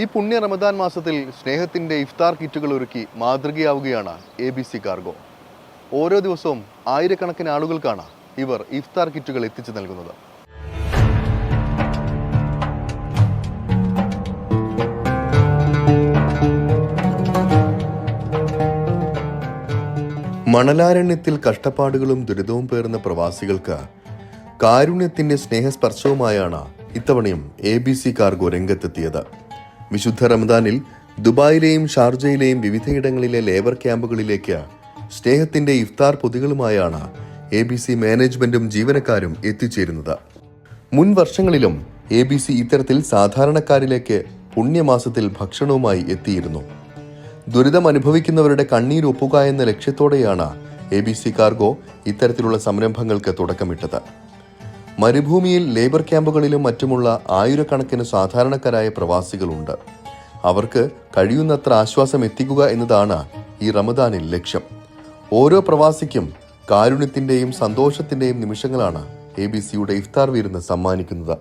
ഈ പുണ്യ റമദാൻ മാസത്തിൽ സ്നേഹത്തിന്റെ ഇഫ്താർ കിറ്റുകൾ ഒരുക്കി മാതൃകയാവുകയാണ് എ ബി സി കാർഗോ. ഓരോ ദിവസവും ആയിരക്കണക്കിന് ആളുകൾക്കാണ് ഇവർ ഇഫ്താർ കിറ്റുകൾ എത്തിച്ചു നൽകുന്നത്. മണലാരണ്യത്തിൽ കഷ്ടപ്പാടുകളും ദുരിതവും പേർന്ന പ്രവാസികൾക്ക് കാരുണ്യത്തിന്റെ സ്നേഹസ്പർശവുമായാണ് ഇത്തവണയും എ ബി സി കാർഗോ രംഗത്തെത്തിയത്. വിശുദ്ധ റമദാനിൽ ദുബായിലെയും ഷാർജയിലെയും വിവിധയിടങ്ങളിലെ ലേബർ ക്യാമ്പുകളിലേക്ക് സ്നേഹത്തിന്റെ ഇഫ്താർ പൊതികളുമായാണ് എ ബി സി മാനേജ്മെന്റും ജീവനക്കാരും എത്തിച്ചേരുന്നത്. മുൻ വർഷങ്ങളിലും എ ബി സി ഇത്തരത്തിൽ സാധാരണക്കാരിലേക്ക് പുണ്യമാസത്തിൽ ഭക്ഷണവുമായി എത്തിയിരുന്നു. ദുരിതം അനുഭവിക്കുന്നവരുടെ കണ്ണീരൊപ്പുക എന്ന ലക്ഷ്യത്തോടെയാണ് എ ബി സി കാർഗോ ഇത്തരത്തിലുള്ള സംരംഭങ്ങൾക്ക് തുടക്കമിട്ടത്. മരുഭൂമിയിൽ ലേബർ ക്യാമ്പുകളിലും മറ്റുമുള്ള ആയിരക്കണക്കിന് സാധാരണക്കാരായ പ്രവാസികളുണ്ട്. അവർക്ക് കഴിയുന്നത്ര ആശ്വാസം എത്തിക്കുക എന്നതാണ് ഈ റമദാനിൽ ലക്ഷ്യം. ഓരോ പ്രവാസിക്കും കാരുണ്യത്തിന്റെയും സന്തോഷത്തിന്റെയും നിമിഷങ്ങളാണ് എ ബി സിയുടെ ഇഫ്താർ വിരുന്ന് സമ്മാനിക്കുന്നത്.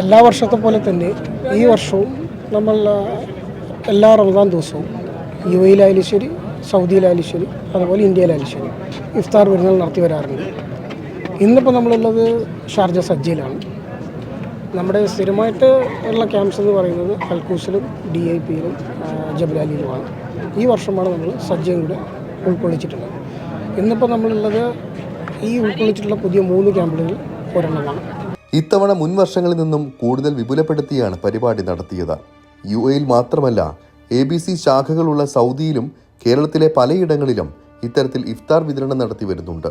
എല്ലാ വർഷത്തെ പോലെ തന്നെ ഈ വർഷവും നമ്മൾ എല്ലാ റമദാൻ ദിവസവും യു എയിലായാലും ശരി സൗദിയിലായാലും ശരി അതുപോലെ ഇന്ത്യയിലായാലും ശരി ഇഫ്താർ വിരുന്നുകൾ നടത്തി വരാറുണ്ട്. ഇന്നിപ്പോൾ നമ്മളുള്ളത് ഷാർജ സജ്ജയിലാണ്. നമ്മുടെ സ്ഥിരമായിട്ട് ഉള്ള ക്യാമ്പ്സ് എന്ന് പറയുന്നത് അൽക്കൂസിലും ഡി ഐ പിയിലും ജബലാലിയിലുമാണ് ഈ വർഷമാണ് നമ്മൾ സജ്ജയും കൂടെ ഉൾക്കൊള്ളിച്ചിട്ടുള്ളത്. ഇന്നിപ്പോൾ നമ്മളുള്ളത് ഈ ഉൾക്കൊള്ളിച്ചിട്ടുള്ള പുതിയ മൂന്ന് ക്യാമ്പുകളിൽ ഒരെണ്ണമാണ്. ഇത്തവണ മുൻ വർഷങ്ങളിൽ നിന്നും കൂടുതൽ വിപുലപ്പെടുത്തിയാണ് പരിപാടി നടത്തിയത്. യു എയിൽ മാത്രമല്ല എ ബി സി ശാഖകളുള്ള സൗദിയിലും കേരളത്തിലെ പലയിടങ്ങളിലും ഇത്തരത്തിൽ ഇഫ്താർ വിതരണം നടത്തി വരുന്നുണ്ട്.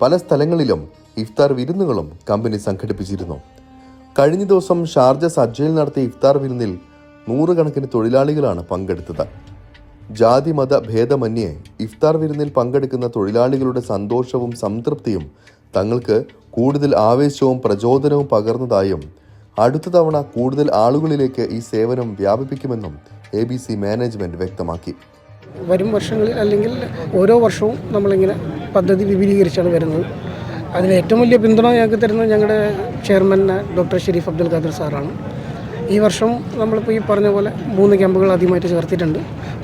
പല സ്ഥലങ്ങളിലും ഇഫ്താർ വിരുന്നുകളും കമ്പനി സംഘടിപ്പിച്ചിരുന്നു. കഴിഞ്ഞ ദിവസം ഷാർജ സജ്ജയിൽ നടത്തിയ ഇഫ്താർ വിരുന്നിൽ നൂറുകണക്കിന് തൊഴിലാളികളാണ് പങ്കെടുത്തത്. ജാതി മത ഭേദമന്യേ ഇഫ്താർ വിരുന്നിൽ പങ്കെടുക്കുന്ന തൊഴിലാളികളുടെ സന്തോഷവും സംതൃപ്തിയും തങ്ങൾക്ക് കൂടുതൽ ആവേശവും പ്രചോദനവും പകർന്നതായും അടുത്ത തവണ കൂടുതൽ ആളുകളിലേക്ക് ഈ സേവനം വ്യാപിപ്പിക്കുമെന്നും എ ബി സി മാനേജ്മെന്റ് വ്യക്തമാക്കി. വരും വർഷങ്ങളിൽ അല്ലെങ്കിൽ ഓരോ വർഷവും നമ്മളിങ്ങനെ പദ്ധതി വിപുലീകരിച്ചാണ് വരുന്നത്. അതിൽ ഏറ്റവും വലിയ പിന്തുണ ഞങ്ങൾക്ക് തരുന്നത് ഞങ്ങളുടെ ചെയർമാൻ ഡോക്ടർ ഷെരീഫ് അബ്ദുൽ ഖാദർ സാറാണ്. ഈ വർഷം നമ്മളിപ്പോൾ ഈ പറഞ്ഞ പോലെ മൂന്ന് ക്യാമ്പുകൾ ആദ്യമായിട്ട് ചേർത്തിട്ടുണ്ട്.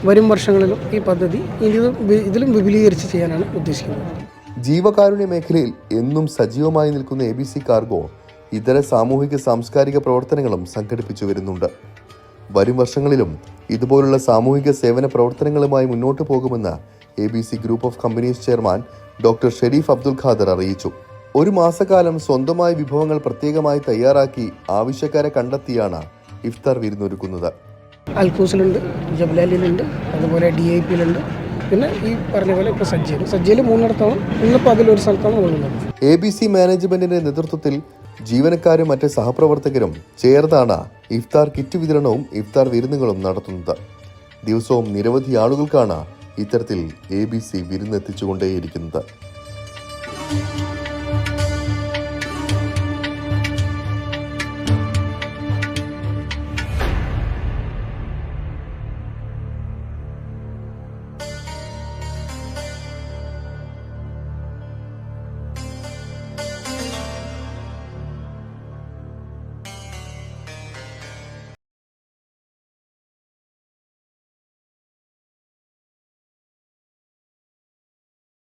വരും വർഷങ്ങളിലും ഈ പദ്ധതി ഇനി ഇതിലും വിപുലീകരിച്ച് ചെയ്യാനാണ് ഉദ്ദേശിക്കുന്നത്. ജീവകാരുണ്യ മേഖലയിൽ എന്നും സജീവമായി നിൽക്കുന്ന എ ബി സി കാർഗോ ഇതര സാമൂഹിക സാംസ്കാരിക പ്രവർത്തനങ്ങളും സംഘടിപ്പിച്ചു വരുന്നുണ്ട്. വരും വർഷങ്ങളിലും ഇതുപോലുള്ള സാമൂഹിക സേവന പ്രവർത്തനങ്ങളുമായി മുന്നോട്ടു പോകുമെന്ന് A B C group of companies chairman doctor Sharif Abdul Khader അറിയിച്ചു. ഒരു മാസക്കാലം സ്വന്തമായി വിഭവങ്ങൾ പ്രത്യേകമായി തയ്യാറാക്കി ആവശ്യക്കാരെ കണ്ടെത്തിയാണ് ഇഫ്താർ വിരുന്നൊരുക്കുന്നത്. അൽക്കൂസിലുണ്ട് ജബ്ലാലിലുണ്ട് അതുപോലെ ഡി ഐ പിയിലുണ്ട് പിന്നെ ഈ പറഞ്ഞ പോലെ ഇപ്പോൾ സജ്ജയിൽ സജ്ജയിൽ മൂന്നിടത്താണ് ഇന്നിപ്പോൾ അതിലൊരു സ്ഥലത്താണ് നമ്മളുള്ളത് എ ബി സി മാനേജ്മെന്റിന്റെ നേതൃത്വത്തിൽ ജീവനക്കാരും മറ്റ് സഹപ്രവർത്തകരും ചേർന്നാണ് ഇഫ്താർ കിറ്റ് വിതരണവും ഇഫ്താർ വിരുന്നുകളും നടത്തുന്നത്. ദിവസവും നിരവധി ആളുകൾക്കാണ് ഇത്തരത്തിൽ എ ബി സി വിരുന്നെത്തിച്ചുകൊണ്ടേയിരിക്കുന്നത്.